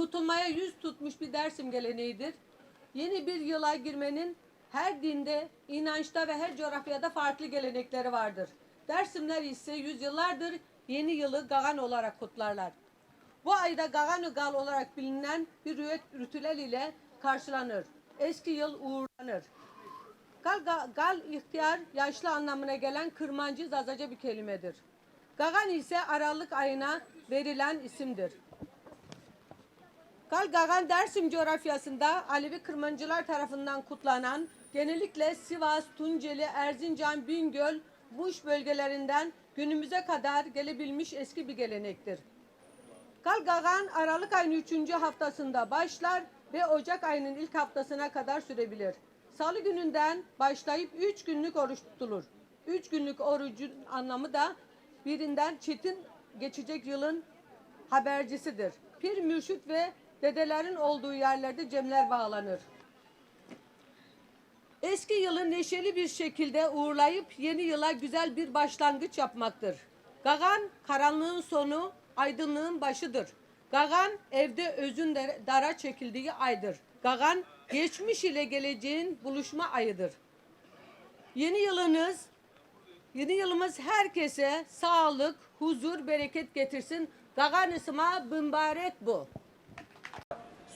unutulmaya yüz tutmuş bir Dersim geleneğidir. Yeni bir yıla girmenin her dinde, inançta ve her coğrafyada farklı gelenekleri vardır. Dersimler ise yüzyıllardır yeni yılı Gagan olarak kutlarlar. Bu ayda Gaganu Gal olarak bilinen bir ritüel ile karşılanır. Eski yıl uğurlanır. Gal, ga- gal ihtiyar, yaşlı anlamına gelen kırmancı zazaca bir kelimedir. Gagan ise Aralık ayına verilen isimdir. Gal Gagan Dersim coğrafyasında Alevi Kırmancılar tarafından kutlanan genellikle Sivas, Tunceli, Erzincan, Bingöl, Muş bölgelerinden günümüze kadar gelebilmiş eski bir gelenektir. Gal Gagan Aralık ayının 3. haftasında başlar ve Ocak ayının ilk haftasına kadar sürebilir. Salı gününden başlayıp 3 günlük oruç tutulur. 3 günlük orucun anlamı da birinden çetin geçecek yılın habercisidir. Pir, mürşit ve dedelerin olduğu yerlerde cemler bağlanır. Eski yılı neşeli bir şekilde uğurlayıp yeni yıla güzel bir başlangıç yapmaktır. Gagan karanlığın sonu, aydınlığın başıdır. Gagan evde özün dara çekildiği aydır. Gagan geçmiş ile geleceğin buluşma ayıdır. Yeni yılınız, yeni yılımız herkese sağlık, huzur, bereket getirsin. Gagan isma mübarek bu.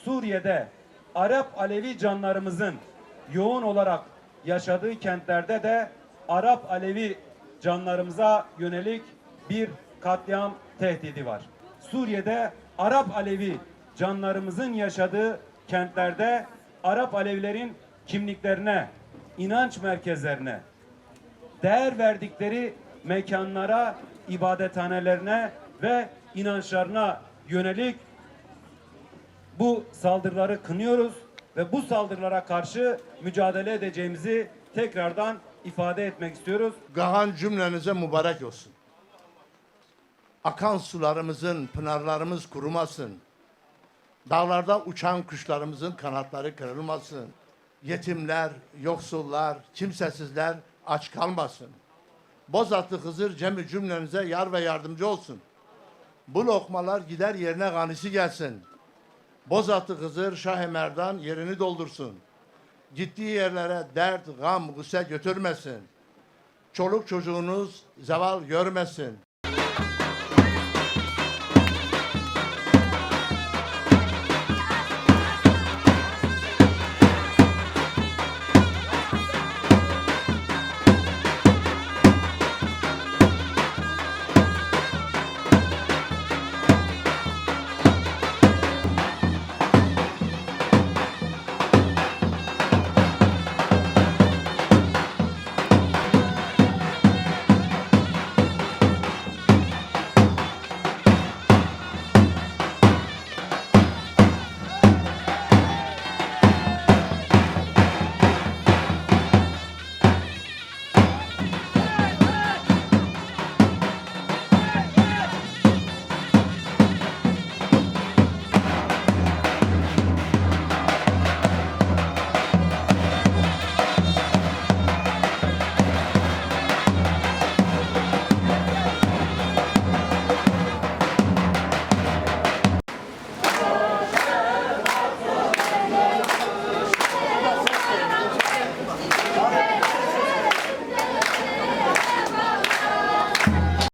Suriye'de Arap Alevi canlarımızın yoğun olarak yaşadığı kentlerde de Arap Alevi canlarımıza yönelik bir katliam tehdidi var. Suriye'de Arap Alevi canlarımızın yaşadığı kentlerde Arap Alevilerin kimliklerine, inanç merkezlerine, değer verdikleri mekanlara, ibadethanelerine ve inançlarına yönelik bu saldırıları kınıyoruz ve bu saldırılara karşı mücadele edeceğimizi tekrardan ifade etmek istiyoruz. Gahan cümlenize mübarek olsun. Akan sularımızın, pınarlarımız kurumasın. Dağlarda uçan kuşlarımızın kanatları kırılmasın. Yetimler, yoksullar, kimsesizler aç kalmasın. Bozatlı Hızır Cem'i cümlenize yar ve yardımcı olsun. Bu lokmalar gider yerine ganisi gelsin. Bozatlı Hızır Şah-ı Merdan yerini doldursun. Gittiği yerlere dert, gam, gısse götürmesin. Çoluk çocuğunuz zeval görmesin.